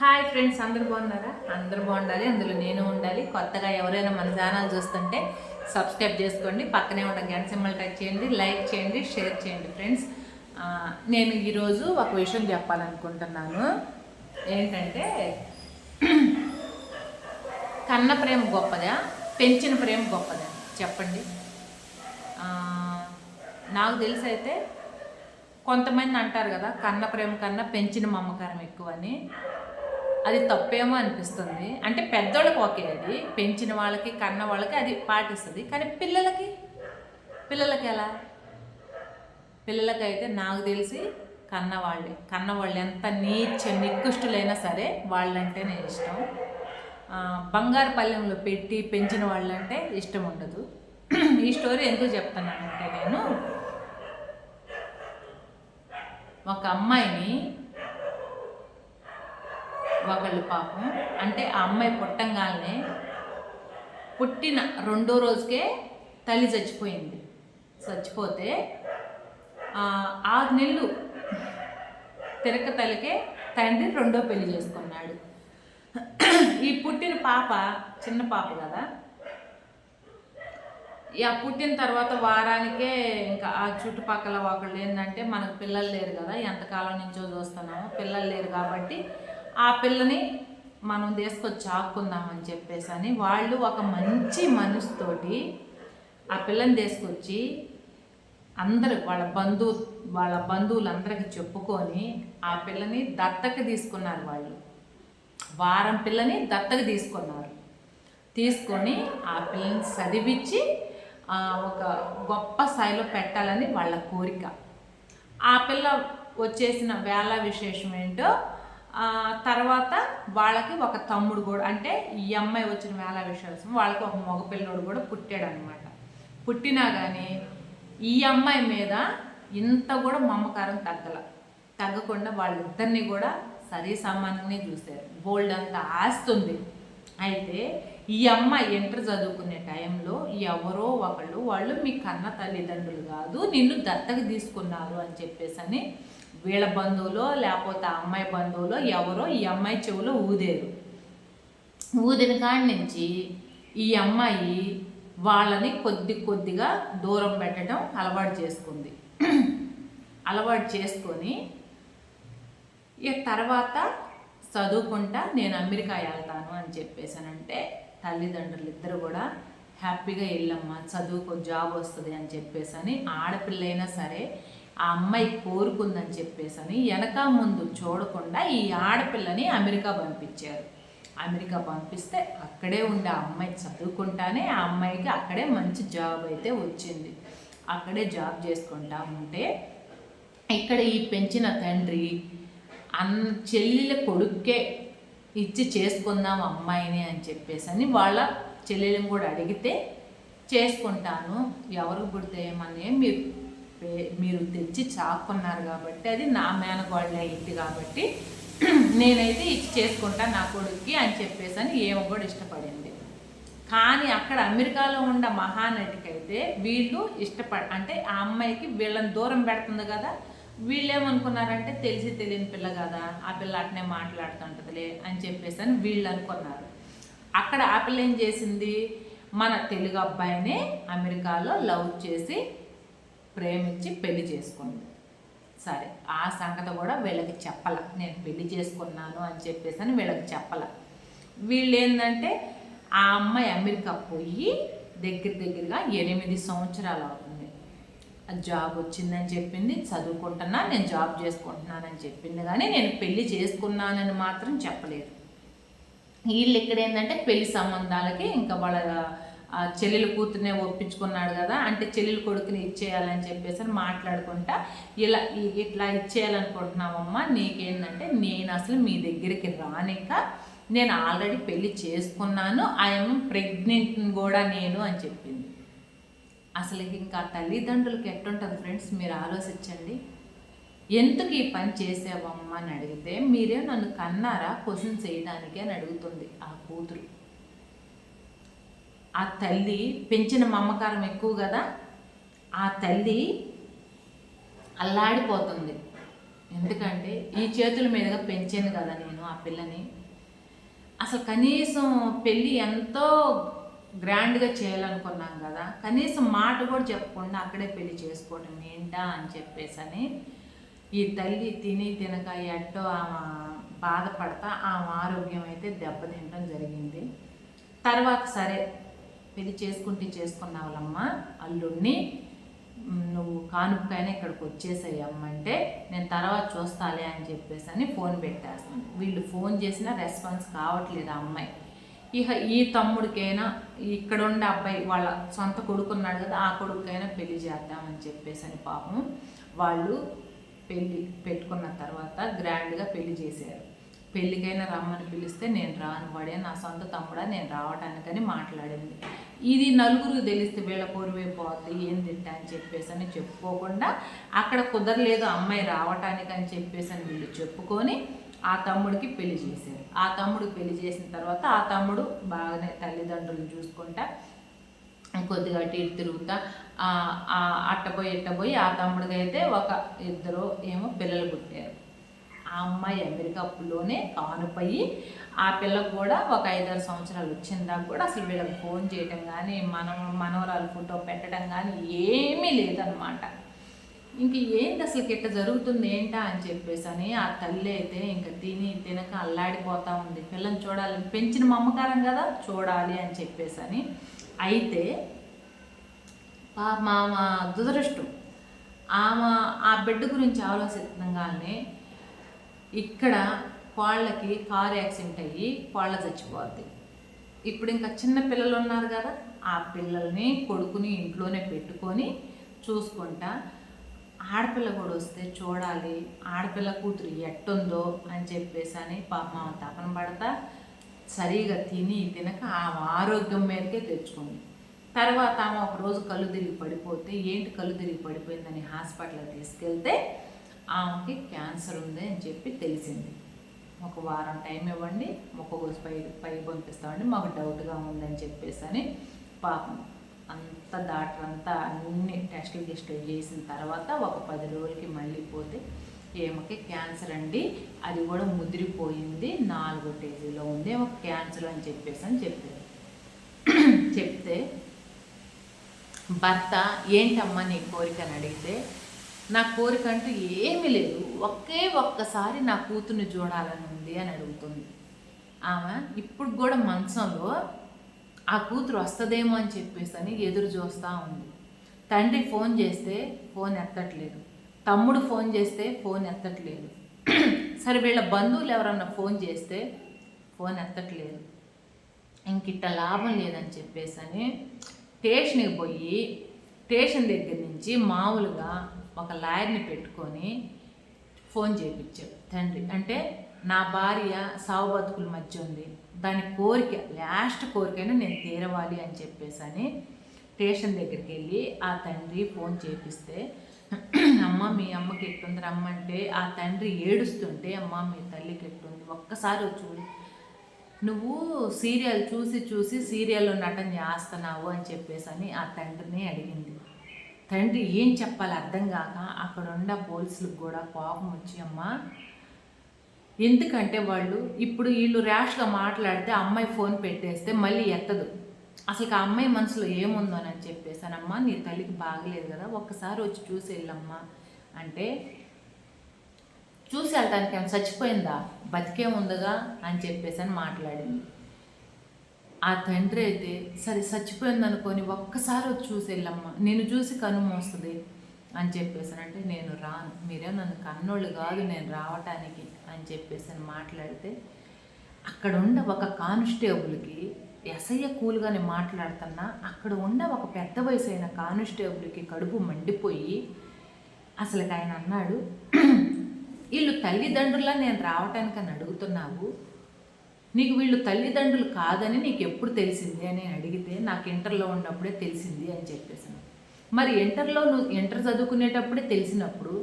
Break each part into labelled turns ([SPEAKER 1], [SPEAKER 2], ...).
[SPEAKER 1] Hi friends అందరు బాగున్నారా? అందరు బాగుండాలి అందులో నేను ఉండాలి. కొత్తగా ఎవరైనా మన ఛానల్ చూస్తుంటే సబ్స్క్రైబ్ చేసుకోండి. పక్కనే ఉన్న గంట సింబల్ టచ్ చేయండి లైక్ చేయండి షేర్ చేయండి ఫ్రెండ్స్ నేను ఈరోజు ఒక విషయం చెప్పాలనుకుంటున్నాను. ఏంటంటే కన్న ప్రేమ గొప్పదా? పెంచిన ప్రేమ గొప్పదా? చెప్పండి. నాకు తెలిసి అయితే కొంతమంది అంటారు కదా కన్న ప్రేమ కన్నా పెంచిన మమకారం ఎక్కువ అని అది తప్పేమో అనిపిస్తుంది. అంటే పెద్దోళ్ళకి ఓకే అది. పెంచిన వాళ్ళకి కన్న వాళ్ళకి అది పాటిస్తుంది. కానీ పిల్లలకి? పిల్లలకి ఎలా? పిల్లలకైతే నాకు తెలిసి కన్న వాళ్ళే. కన్న ఎంత నీచ నికృష్టులైనా సరే వాళ్ళంటేనే ఇష్టం. బంగారు పల్లెంలో పెట్టి పెంచిన వాళ్ళంటే ఇష్టం ఉండదు. ఈ స్టోరీ ఎందుకు చెప్తున్నానంటే నేను ఒక అమ్మాయిని ఒకళ్ళు పాపం. అంటే ఆ అమ్మాయి పుట్టంగానే పుట్టిన రెండో రోజుకే తల్లి చచ్చిపోయింది. చచ్చిపోతే ఆరు నెలలు తిరక తల్లికే తండ్రి రెండో పెళ్ళి చేసుకున్నాడు. ఈ పుట్టిన పాప చిన్న పాప కదా ఇక పుట్టిన తర్వాత వారానికే ఇంకా ఆ చుట్టుపక్కల ఒకళ్ళు ఏంటంటే మనకు పిల్లలు లేరు కదా ఎంతకాలం నుంచో చూస్తున్నాము పిల్లలు లేరు కాబట్టి ఆ పిల్లని మనం తీసుకొచ్చి ఆక్కుందామని చెప్పేసి అని వాళ్ళు ఒక మంచి మనసుతోటి ఆ పిల్లని తీసుకొచ్చి అందరు వాళ్ళ బంధువు వాళ్ళ బంధువులందరికీ చెప్పుకొని ఆ పిల్లని దత్తకి తీసుకున్నారు వాళ్ళు. వారం పిల్లని దత్తకి తీసుకున్నారు. తీసుకొని ఆ పిల్లని చదివించి ఒక గొప్ప స్థాయిలో పెట్టాలని వాళ్ళ కోరిక. ఆ పిల్ల వచ్చేసిన వేళ విశేషం ఏంటో తర్వాత వాళ్ళకి ఒక తమ్ముడు కూడా అంటే ఈ అమ్మాయి వచ్చిన వేళ విశ్వాసం వాళ్ళకి ఒక మగ పిల్లడు కూడా పుట్టాడు అనమాట పుట్టినా కానీ ఈ అమ్మాయి మీద ఇంత కూడా మమకారం తగ్గల. తగ్గకుండా వాళ్ళిద్దరిని కూడా సరి సమానంగానే చూశారు. బోల్డ్ అంత ఆస్తుంది అయితే ఈ అమ్మాయి ఇంటర్ చదువుకునే టైంలో ఎవరో ఒకళ్ళు వాళ్ళు మీ కన్న తల్లిదండ్రులు కాదు నిన్ను దత్తకు తీసుకున్నారు అని చెప్పేసి అని వీళ్ళ బంధువులో లేకపోతే ఆ అమ్మాయి బంధువులో ఎవరో ఈ అమ్మాయి చెవిలో ఊదేరు. ఊదిన కాడి నుంచి ఈ అమ్మాయి వాళ్ళని కొద్ది కొద్దిగా దూరం పెట్టడం అలవాటు చేసుకుంది. అలవాటు చేసుకొని ఇక తర్వాత చదువుకుంటా నేను అమెరికా వెళ్తాను అని చెప్పేసానంటే తల్లిదండ్రులు ఇద్దరు కూడా హ్యాపీగా వెళ్ళమ్మా చదువుకో జాబ్ వస్తుంది అని చెప్పేసి అని ఆడపిల్లైనా సరే ఆ అమ్మాయి కోరుకుందని చెప్పేసి అని వెనక ముందు చూడకుండా ఈ ఆడపిల్లని అమెరికా పంపించారు. అమెరికా పంపిస్తే అక్కడే ఉండే ఆ అమ్మాయి చదువుకుంటానే ఆ అమ్మాయికి అక్కడే మంచి జాబ్ అయితే వచ్చింది. అక్కడే జాబ్ చేసుకుంటా ఉంటే ఇక్కడ ఈ పెంచిన తండ్రి అన్ చెల్లెల కొడుక్కే ఇచ్చి చేసుకుందాం అమ్మాయిని అని చెప్పేసి అని వాళ్ళ చెల్లెలను కూడా అడిగితే చేసుకుంటాను. ఎవరికి పుడితే ఏమని? మీరు మీరు తెచ్చి చాక్కున్నారు కాబట్టి అది నా మేనగోళ్ళ ఇంటి కాబట్టి నేనైతే ఇచ్చి చేసుకుంటా నా కొడుక్కి అని చెప్పేసి అని ఏమో కూడా ఇష్టపడింది. కానీ అక్కడ అమెరికాలో ఉన్న మహానటికైతే వీళ్ళు ఇష్టపడ అంటే ఆ అమ్మాయికి వీళ్ళని దూరం పెడుతుంది కదా వీళ్ళు ఏమనుకున్నారంటే తెలిసి తెలియని పిల్ల కదా ఆ పిల్ల అట్నే మాట్లాడుతుంటుందిలే అని చెప్పేసి అని వీళ్ళు అనుకున్నారు. అక్కడ ఆ పిల్ల ఏం చేసింది? మన తెలుగు అబ్బాయినే అమెరికాలో లవ్ చేసి ప్రేమించి పెళ్ళి చేసుకుంది. సరే ఆ సంగతి కూడా వీళ్ళకి చెప్పాల. నేను పెళ్ళి చేసుకున్నాను అని చెప్పేసి అని వీళ్ళకి చెప్పాల. వీళ్ళు ఏంటంటే ఆ అమ్మాయి అమెరికా పోయి దగ్గర దగ్గరగా ఎనిమిది సంవత్సరాలు అవుతుంది. ఆ జాబ్ వచ్చిందని చెప్పింది చదువుకుంటున్నా నేను జాబ్ చేసుకుంటున్నానని చెప్పింది కానీ నేను పెళ్ళి చేసుకున్నానని మాత్రం చెప్పలేదు. వీళ్ళు ఇక్కడ ఏంటంటే పెళ్ళి సంబంధాలకి ఇంకా వాళ్ళ ఆ చెల్లెలు కూతురునే ఒప్పించుకున్నాడు కదా అంటే చెల్లెలు కొడుకుని ఇచ్చేయాలని చెప్పేసి అని మాట్లాడుకుంటా ఇలా ఇట్లా ఇచ్చేయాలనుకుంటున్నామమ్మా నీకేంటంటే నేను అసలు మీ దగ్గరికి రానిక నేను ఆల్రెడీ పెళ్ళి చేసుకున్నాను ఐఎమ్ ప్రెగ్నెంట్ కూడా నేను అని చెప్పింది. అసలు ఇంకా తల్లిదండ్రులకి ఎట్టుంటుంది ఫ్రెండ్స్ మీరు ఆలోచించండి. ఎందుకు ఈ పని చేసావమ్మా అని అడిగితే మీరే నన్ను కన్నారా క్వశ్చన్ చేయడానికి అని అడుగుతుంది ఆ కూతురు. ఆ తల్లి పెంచిన మమకారం ఎక్కువ కదా ఆ తల్లి అల్లాడిపోతుంది. ఎందుకంటే ఈ చేతుల మీదుగా పెంచాను కదా నేను ఆ పిల్లని. అసలు కనీసం పెళ్ళి ఎంతో గ్రాండ్గా చేయాలనుకున్నాం కదా కనీసం మాట కూడా చెప్పకుండా అక్కడే పెళ్ళి చేసుకోవటం ఏంటా అని చెప్పేసి అని ఈ తల్లి తిని తినక ఎట్టో ఆమె బాధపడతా ఆమె ఆరోగ్యం అయితే దెబ్బతింటడం జరిగింది. తర్వాత సరే పెళ్ళి చేసుకుంటే చేసుకున్నావులమ్మా అల్లుడిని నువ్వు కానుకైనా ఇక్కడికి వచ్చేసాయమ్మంటే నేను తర్వాత చూస్తాలే అని చెప్పేసి అని ఫోన్ పెట్టేస్తాను. వీళ్ళు ఫోన్ చేసినా రెస్పాన్స్ కావట్లేదు ఆ అమ్మాయి. ఇక ఈ తమ్ముడికైనా ఇక్కడ ఉండే అబ్బాయి వాళ్ళ సొంత కొడుకున్నాడు కదా ఆ కొడుకుకైనా పెళ్ళి చేద్దామని చెప్పేసి అని పాపం వాళ్ళు పెళ్ళి పెట్టుకున్న తర్వాత గ్రాండ్గా పెళ్ళి చేశారు. పెళ్ళికైనా రమ్మని పిలిస్తే నేను రాను వాడే నా సొంత తమ్ముడా నేను రావటానికని మాట్లాడింది. ఇది నలుగురికి తెలిస్తే వీళ్ళ పొరువైపోద్ది ఏం తింటా అని చెప్పేసి అని చెప్పుకోకుండా అక్కడ కుదరలేదు అమ్మాయి రావటానికి అని చెప్పేసి అని వీళ్ళు చెప్పుకొని ఆ తమ్ముడికి పెళ్ళి చేశారు. ఆ తమ్ముడికి పెళ్ళి చేసిన తర్వాత ఆ తమ్ముడు బాగానే తల్లిదండ్రులు చూసుకుంటా కొద్దిగా అటు ఇటు తిరుగుతా అట్టపోయి ఇట్టపోయి ఆ తమ్ముడికి అయితే ఒక ఇద్దరు ఏమో పిల్లలు పుట్టారు. ఆ అమ్మాయి అమెరికాలోనే కానుపోయి ఆ ఆ పిల్లకు కూడా ఒక ఐదారు సంవత్సరాలు వచ్చిందాక కూడా అసలు వీళ్ళకి ఫోన్ చేయటం కానీ మనం మనవరాలు ఫోటో పెట్టడం కానీ ఏమీ లేదనమాట ఇంక ఏంటి అసలు గిట్ట జరుగుతుంది ఏంటా అని చెప్పేసి అని ఆ తల్లి అయితే ఇంకా తిని తినక అల్లాడిపోతూ ఉంది. పిల్లని చూడాలి పెంచిన మమ్మకారం కదా చూడాలి అని చెప్పేసి అని అయితే పా మా మా దురదృష్టం. ఆమె ఆ బిడ్డ గురించి ఆలోచిస్తుండగానే ఇక్కడ కోళ్ళకి కారు యాక్సిడెంట్ అయ్యి కోళ్ళ చచ్చిపోద్ది. ఇప్పుడు ఇంకా చిన్న పిల్లలు ఉన్నారు కదా ఆ పిల్లల్ని కొడుకుని ఇంట్లోనే పెట్టుకొని చూసుకుంటా ఆడపిల్ల కూడా వస్తే చూడాలి ఆడపిల్ల కూతురు ఎట్టుందో అని చెప్పేసి అని పాప తపన పడతా సరిగా తిని తినక ఆమె ఆరోగ్యం మీదకే తెచ్చుకుంది. తర్వాత ఆమె ఒక రోజు కళ్ళు తిరిగి పడిపోతే ఏంటి కళ్ళు తిరిగి పడిపోయిందని హాస్పిటల్కి తీసుకెళ్తే ఆమెకి క్యాన్సర్ ఉంది అని చెప్పి తెలిసింది. ఒక వారం టైం ఇవ్వండి ఒక పై పై పంపిస్తామండి మాకు డౌట్గా ఉందని చెప్పేసి అని పాపం అంత డాక్టర్ అంతా అన్ని టెస్టులు గిస్టులు చేసిన తర్వాత ఒక పది రోజులకి మళ్ళీ పోతే ఏమకి క్యాన్సర్ అండి. అది కూడా ముదిరిపోయింది నాలుగో టేజీలో ఉంది ఒక క్యాన్సర్ అని చెప్పేసి అని చెప్పారు. చెప్తే భర్త ఏంటమ్మా నీ కోరిక అని అడిగితే నా కోరిక అంటూ ఏమీ లేదు. ఒకే ఒక్కసారి నా కూతుర్ని చూడాలని ఉంది అని అడుగుతుంది. ఆమె ఇప్పుడు కూడా మంచంలో ఆ కూతురు వస్తుందేమో అని చెప్పేసి అని ఎదురు చూస్తూ ఉంది. తండ్రి ఫోన్ చేస్తే ఫోన్ ఎత్తట్లేదు. తమ్ముడు ఫోన్ చేస్తే ఫోన్ ఎత్తట్లేదు. సరే వీళ్ళ బంధువులు ఎవరన్నా ఫోన్ చేస్తే ఫోన్ ఎత్తట్లేదు. ఇంకిట్ట లాభం లేదని చెప్పేసి అని స్టేషన్కి పోయి స్టేషన్ దగ్గర నుంచి మామూలుగా ఒక లాయర్ని పెట్టుకొని ఫోన్ చేయించాడు తండ్రి అంటే నా భార్య సావు బతుకుల మధ్య ఉంది. దాని కోరిక లాస్ట్ కోరికైనా నేను తీరవాలి అని చెప్పేసి అని స్టేషన్ దగ్గరికి వెళ్ళి ఆ తండ్రి ఫోన్ చేపిస్తే అమ్మ మీ అమ్మకి ఎట్టుంది రమ్మంటే ఆ తండ్రి ఏడుస్తుంటే అమ్మ మీ తల్లికి ఎట్టుంది ఒక్కసారి చూడు. నువ్వు సీరియల్ చూసి చూసి సీరియల్లో నటన చేస్తున్నావు అని చెప్పేసి అని ఆ తండ్రిని అడిగింది. తండ్రి ఏం చెప్పాలి అర్థం కాక అక్కడ ఉన్న పోలీసులకు కూడా కోపం వచ్చి అమ్మ ఎందుకంటే వాళ్ళు ఇప్పుడు వీళ్ళు ర్యాష్గా మాట్లాడితే అమ్మాయి ఫోన్ పెట్టేస్తే మళ్ళీ ఎత్తదు. అసలు ఆ అమ్మాయి మనసులో ఏముందోనని చెప్పేసానమ్మా నీ తల్లికి బాగలేదు కదా ఒక్కసారి వచ్చి చూసి వెళ్ళమ్మా. అంటే చూసి వెళ్ళటానికి ఏమైనా చచ్చిపోయిందా? బతికే ఉందిగా అని చెప్పేసి అని మాట్లాడింది. ఆ తండ్రి అయితే సరే చచ్చిపోయింది అనుకొని ఒక్కసారి వచ్చి చూసి వెళ్ళమ్మా నేను చూసి కను మోస్తుంది అని చెప్పేసానంటే నేను రాను మీరే నన్ను కన్నోళ్ళు కాదు నేను రావటానికి అని చెప్పేసి అని మాట్లాడితే అక్కడ ఉండ ఒక కానిస్టేబుల్కి ఎసయ్య కూల్గానే మాట్లాడుతున్నా అక్కడ ఉన్న ఒక పెద్ద వయసు అయిన కానిస్టేబుల్కి కడుపు మండిపోయి అసలు ఆయన అన్నాడు వీళ్ళు తల్లిదండ్రుల నేను రావటానికని అడుగుతున్నావు నీకు వీళ్ళు తల్లిదండ్రులు కాదని నీకు ఎప్పుడు తెలిసింది అని అడిగితే నాకు ఇంటర్లో ఉన్నప్పుడే తెలిసింది అని చెప్పేసాను మరి ఇంటర్లో నువ్వు ఇంటర్ చదువుకునేటప్పుడే తెలిసినప్పుడు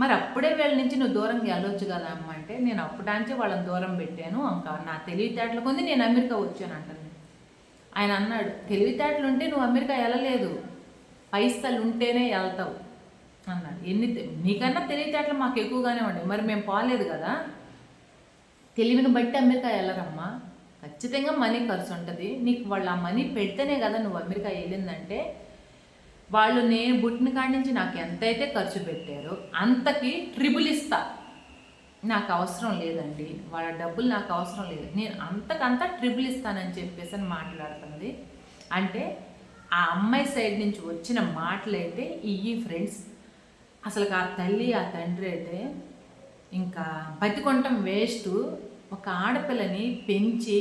[SPEAKER 1] మరి అప్పుడే వీళ్ళ నుంచి నువ్వు దూరంగా వెళ్ళొచ్చు కదా అమ్మ అంటే నేను అప్పుడాంచే వాళ్ళని దూరం పెట్టాను. ఇంకా నా తెలివితేటలు కొంది నేను అమెరికా వచ్చాను అంటాను ఆయన అన్నాడు తెలివితేటలు ఉంటే నువ్వు అమెరికా వెళ్ళలేదు. పైసలు ఉంటేనే వెళ్తావు అన్నాడు. ఎన్ని నీకన్నా తెలివితేటలు మాకు ఎక్కువగానే ఉండే. మరి మేము పోలేదు కదా. తెలివిని బట్టి అమెరికా వెళ్ళరమ్మా. ఖచ్చితంగా మనీ ఖర్చు ఉంటుంది నీకు వాళ్ళు ఆ మనీ పెడితేనే కదా నువ్వు అమెరికా వెళ్ళిందంటే వాళ్ళు నేను పుట్టిన కాడి నుంచి నాకు ఎంతైతే ఖర్చు పెట్టారో అంతకి ట్రిపుల్ ఇస్తా. నాకు అవసరం లేదండి. వాళ్ళ డబ్బులు నాకు అవసరం లేదు. నేను అంతకంతా ట్రిపుల్ ఇస్తానని చెప్పేసి అని మాట్లాడుతుంది అంటే ఆ అమ్మాయి సైడ్ నుంచి వచ్చిన మాటలైతే ఇవి ఫ్రెండ్స్. అసలు ఆ తల్లి ఆ తండ్రి అయితే ఇంకా బతికొంటం వేస్ట్. ఒక ఆడపిల్లని పెంచి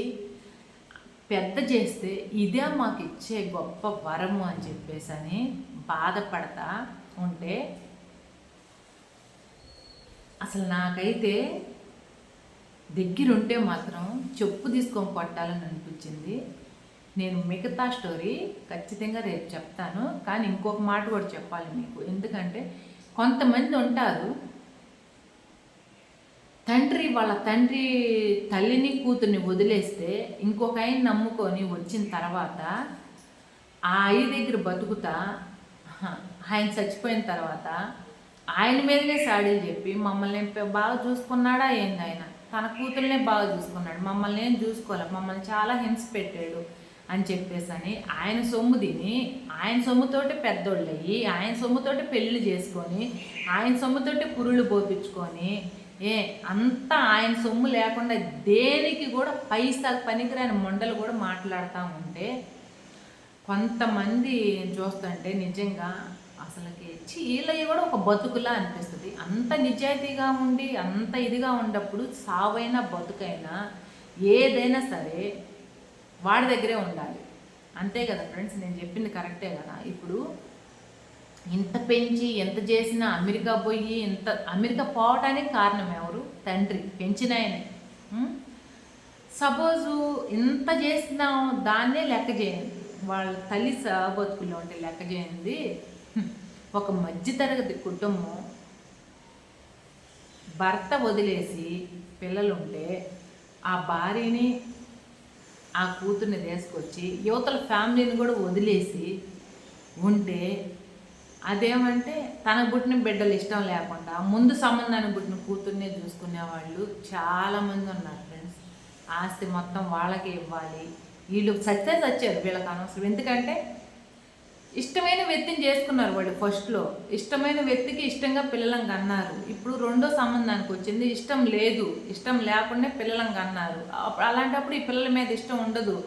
[SPEAKER 1] పెద్ద చేస్తే ఇదే మాకు ఇచ్చే గొప్ప వరము అని చెప్పేసి అని బాధపడతా ఉంటే అసలు నాకైతే దగ్గరుంటే మాత్రం చెప్పు తీసుకొని కొట్టాలని అనిపించింది. నేను మిగతా స్టోరీ ఖచ్చితంగా రేపు చెప్తాను. కానీ ఇంకొక మాట కూడా చెప్పాలి మీకు. ఎందుకంటే కొంతమంది ఉంటారు తండ్రి వాళ్ళ తండ్రి తల్లిని కూతుర్ని వదిలేస్తే ఇంకొక ఆయన నమ్ముకొని వచ్చిన తర్వాత ఆ అయ్య దగ్గర బతుకుతా హ, ఆయన చచ్చిపోయిన తర్వాత ఆయన మీదనే సాడీలు చెప్పి మమ్మల్ని బాగా చూసుకున్నాడా ఏంది ఆయన? తన కూతుర్నే బాగా చూసుకున్నాడు. మమ్మల్ని ఏం చూసుకోలే మమ్మల్ని చాలా హింస పెట్టాడు అని చెప్పేసి అని ఆయన సొమ్ము తిని ఆయన సొమ్ముతోటి పెద్దోళ్ళయ్యి ఆయన సొమ్ముతోటి పెళ్ళి చేసుకొని ఆయన సొమ్ముతోటి పురుళ్ళు పోపించుకొని ఏ అంతా ఆయన సొమ్ము లేకుండా దేనికి కూడా పైసా పనికిరాని మొండలు కూడా మాట్లాడుతూ ఉంటే కొంతమంది చూస్తుంటే నిజంగా అసలుకి చీలయ్య కూడా ఒక బతుకులా అనిపిస్తుంది. అంత నిజాయితీగా ఉండి అంత ఇదిగా ఉన్నప్పుడు సావైనా బతుకైనా ఏదైనా సరే వాడి దగ్గరే ఉండాలి. అంతే కదా ఫ్రెండ్స్ నేను చెప్పింది కరెక్టే కదా? ఇప్పుడు ఇంత పెంచి ఎంత చేసినా అమెరికా పోయి ఇంత అమెరికా పోవటానికి కారణం ఎవరు? తండ్రి పెంచిన ఆయన. సపోజు ఇంత చేసినా దాన్నే లెక్క చేయండి. వాళ్ళ తల్లి బతుకుల్లో ఉంటే లెక్క చేయండి. ఒక మధ్యతరగతి కుటుంబం భర్త వదిలేసి పిల్లలుంటే ఆ భార్యని ఆ కూతుర్ని తీసుకొచ్చి యువతల ఫ్యామిలీని కూడా వదిలేసి ఉంటే అదేమంటే తనకు పుట్టిన బిడ్డలు ఇష్టం లేకుండా ముందు సంబంధానికి పుట్టిన కూతుర్నే చూసుకునే వాళ్ళు చాలామంది ఉన్నారు ఫ్రెండ్స్ ఆస్తి మొత్తం వాళ్ళకే ఇవ్వాలి. వీళ్ళు సత్తే చచ్చారు వీళ్ళకి అనవసరం. ఎందుకంటే ఇష్టమైన వ్యక్తిని చేసుకున్నారు వాళ్ళు ఫస్ట్లో ఇష్టమైన వ్యక్తికి ఇష్టంగా పిల్లలను కన్నారు. ఇప్పుడు రెండో సంబంధానికి వచ్చింది. ఇష్టం లేదు. ఇష్టం లేకుండా పిల్లలను కన్నారు. అలాంటప్పుడు ఈ పిల్లల మీద ఇష్టం ఉండదు.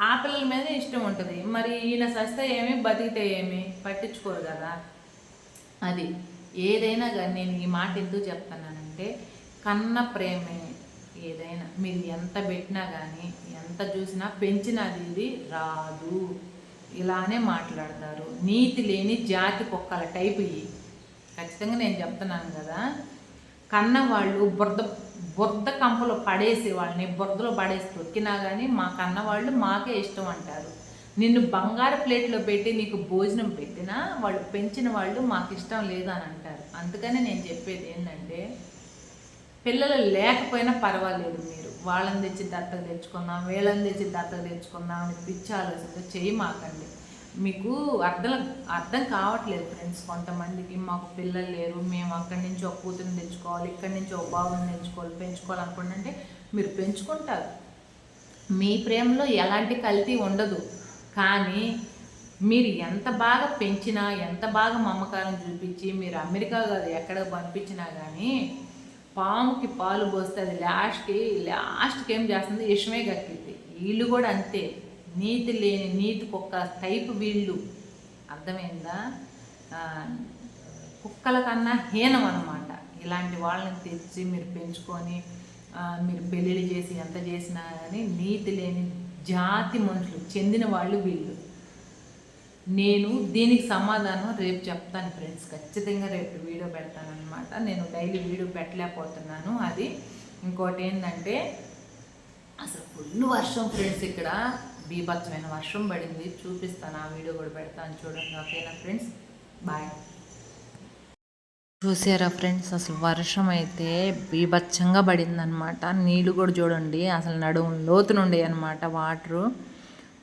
[SPEAKER 1] ఆ పిల్లల మీద ఇష్టం ఉంటుంది. మరి ఈయన సస్తే ఏమి బతికితే ఏమి? పట్టించుకోరు కదా. అది ఏదైనా కానీ నేను ఈ మాట ఎందుకు చెప్తున్నానంటే కన్న ప్రేమే ఏదైనా. మీరు ఎంత పెట్టినా కానీ ఎంత చూసినా పెంచినది ఇది రాదు. ఇలానే మాట్లాడతారు. నీతి లేని జాతి కుక్కల టైపు ఇవి ఖచ్చితంగా నేను చెప్తున్నాను కదా. కన్న వాళ్ళు బురద బురద కంపలో పడేసి వాళ్ళని బురదలో పడేసి తొక్కినా కానీ మా కన్న వాళ్ళు మాకే ఇష్టం అంటారు. నిన్ను బంగారు ప్లేట్లో పెట్టి నీకు భోజనం పెట్టినా వాళ్ళు పెంచిన వాళ్ళు మాకు ఇష్టం లేదని అంటారు అందుకని నేను చెప్పేది ఏంటంటే పిల్లలు లేకపోయినా పర్వాలేదు మీరు. వాళ్ళని తెచ్చి దత్తత తెచ్చుకుందాం వీళ్ళని తెచ్చి దత్తత తెచ్చుకుందాం అని పిచ్చి ఆలోచనతో చేయమాకండి మీకు అర్థం అర్థం కావట్లేదు ఫ్రెండ్స్ కొంతమందికి. మాకు పిల్లలు లేరు మేము అక్కడి నుంచి ఒక కూతురుని తెచ్చుకోవాలి ఇక్కడి నుంచి ఒక బాబుని తెచ్చుకోవాలి పెంచుకోవాలనుకుంటే అంటే మీరు పెంచుకుంటారు. మీ ప్రేమలో ఎలాంటి కల్తీ ఉండదు. కానీ మీరు ఎంత బాగా పెంచినా ఎంత బాగా మమకారం చూపించి మీరు అమెరికా కాదు ఎక్కడ పంపించినా కానీ పాముకి పాలు పోస్తే అది లాస్ట్కి లాస్ట్కి ఏం చేస్తుంది? ఇష్టమే కక్కిద్ది వీళ్ళు కూడా అంతే. నీతి లేని నీతి కుక్క టైప్ వీళ్ళు. అర్థమైందా? కుక్కల కన్నా హీనం అనమాట ఇలాంటి వాళ్ళని తెచ్చి మీరు పెంచుకొని మీరు పెళ్ళిళ్ళు చేసి ఎంత చేసినా కానీ నీతి లేని జాతి మనుషులు చెందిన వాళ్ళు వీళ్ళు. నేను దీనికి సమాధానం రేపు చెప్తాను ఫ్రెండ్స్. ఖచ్చితంగా రేపు వీడియో పెడతానమాట నేను డైలీ వీడియో పెట్టలేకపోతున్నాను. అది ఇంకోటి ఏంటంటే అసలు ఫుల్ వర్షం ఫ్రెండ్స్ ఇక్కడ. బీభత్సమైన వర్షం పడింది. చూపిస్తాను ఆ వీడియో కూడా పెడతాను చూడండి ఓకేనా ఫ్రెండ్స్? బాయ్. చూసారా ఫ్రెండ్స్ అసలు వర్షం అయితే బీభత్సంగా పడిందనమాట నీళ్ళు కూడా చూడండి అసలు నడుము లోతు నుండి అనమాట వాటరు.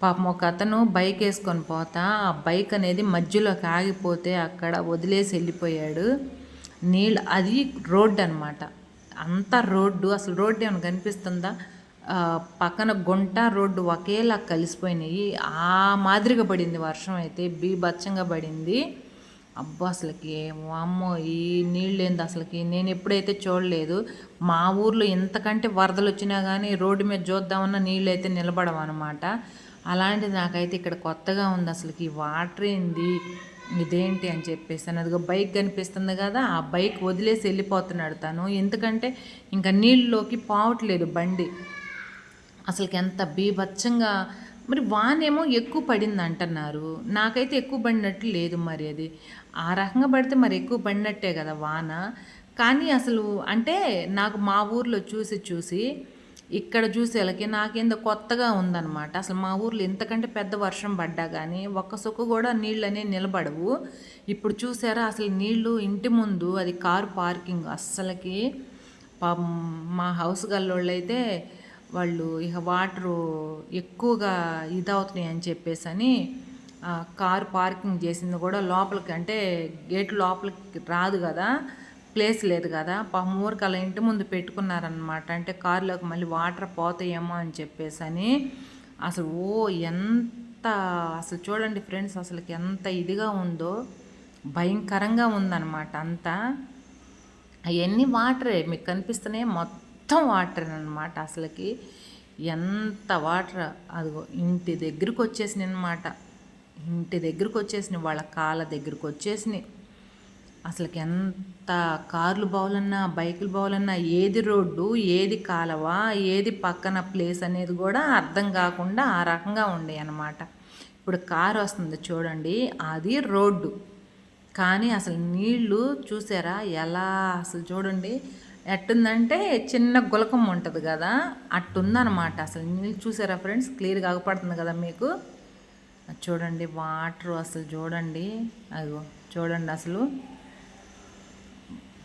[SPEAKER 1] పాపం ఒక అతను బైక్ వేసుకొని పోతా ఆ బైక్ అనేది మధ్యలోకి ఆగిపోతే అక్కడ వదిలేసి వెళ్ళిపోయాడు. నీళ్ళు అది రోడ్డు అనమాట అంత రోడ్డు అసలు రోడ్డు ఏమైనా కనిపిస్తుందా? పక్కన గుంట రోడ్డు ఒకేలా కలిసిపోయినాయి. ఆ మాదిరిగా పడింది వర్షం అయితే బీభత్సంగా పడింది. అబ్బా అసలుకి అమ్మో ఈ నీళ్ళు ఏంది అసలుకి? నేను ఎప్పుడైతే చూడలేదు మా ఊర్లో ఎంతకంటే వరదలు వచ్చినా కానీ రోడ్డు మీద చూద్దామన్న నీళ్ళు అయితే నిలబడవన్నమాట. అలాంటిది నాకైతే ఇక్కడ కొత్తగా ఉంది అసలుకి వాటర్ ఏంది ఇదేంటి అని చెప్పేసి అని. అదిగో బైక్ కనిపిస్తుంది కదా ఆ బైక్ వదిలేసి వెళ్ళిపోతున్నాడు తను. ఎందుకంటే ఇంకా నీళ్ళలోకి పావట్లేదు బండి. అసలుకి ఎంత బీభత్సంగా. మరి వానేమో ఎక్కువ పడింది అంటున్నారు నాకైతే ఎక్కువ పడినట్టు లేదు మరి అది. ఆ రకంగా పడితే మరి ఎక్కువ పడినట్టే కదా వాన. కానీ అసలు అంటే నాకు మా ఊర్లో చూసి చూసి ఇక్కడ చూసేలకి నాకేందో కొత్తగా ఉందన్నమాట. అసలు మా ఊర్లో ఇంతకంటే పెద్ద వర్షం పడ్డా కానీ ఒక్క సొక్కు కూడా నీళ్ళు అనేవి నిలబడవు. ఇప్పుడు చూసారా అసలు నీళ్ళు ఇంటి ముందు అది కారు పార్కింగ్. అస్సలకి పాపం మా హౌస్ గల్లోళ్ళు అయితే వాళ్ళు ఇక వాటరు ఎక్కువగా ఇదవుతున్నాయి అని చెప్పేసి అని కారు పార్కింగ్ చేసింది కూడా లోపలికి అంటే గేట్ లోపలికి రాదు కదా ప్లేస్ లేదు కదా పాపం ఊరికి అలా ఇంటి ముందు పెట్టుకున్నారనమాట అంటే కారులోకి మళ్ళీ వాటర్ పోతాయేమో అని చెప్పేసి అని అసలు ఓ ఎంత అసలు చూడండి ఫ్రెండ్స్ అసలు ఎంత ఇదిగా ఉందో భయంకరంగా ఉందన్నమాట అంతా. అవన్నీ వాటరే మీకు కనిపిస్తున్నాయి మొత్తం మొత్తం వాటర్ అనమాట అసలుకి. ఎంత వాటర్? అదిగో ఇంటి దగ్గరికి వచ్చేసినాయి అనమాట ఇంటి దగ్గరికి వచ్చేసినాయి వాళ్ళ కాళ్ళ దగ్గరికి వచ్చేసినాయి అసలుకి ఎంత కార్లు బావులన్నా బైకులు బావులన్నా ఏది రోడ్డు ఏది కాలవ ఏది పక్కన ప్లేస్ అనేది కూడా అర్థం కాకుండా ఆ రకంగా ఉండే అన్నమాట ఇప్పుడు కారు వస్తుంది చూడండి అది రోడ్డు. కానీ అసలు నీళ్ళు చూసారా? ఎలా? అసలు చూడండి ఎట్టుందంటే చిన్న గులకం ఉంటుంది కదా అట్టుందనమాట అసలు నీళ్ళు చూసారా ఫ్రెండ్స్? క్లియర్గా అగపడుతుంది కదా మీకు? అది చూడండి వాటర్ అసలు చూడండి. అదిగో చూడండి అసలు.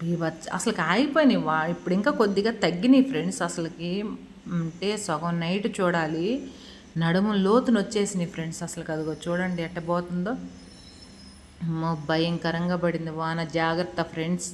[SPEAKER 1] బీభత్స అసలుకి ఆగిపోయినాయి వా ఇప్పుడు ఇంకా కొద్దిగా తగ్గినాయి ఫ్రెండ్స్ అసలుకి. అంటే సగం నైట్ చూడాలి. నడుము లోతును వచ్చేసినాయి ఫ్రెండ్స్ అసలు అదిగో చూడండి ఎట్ట పోతుందో అమ్మో భయంకరంగా పడింది. వాన జాగ్రత్త ఫ్రెండ్స్.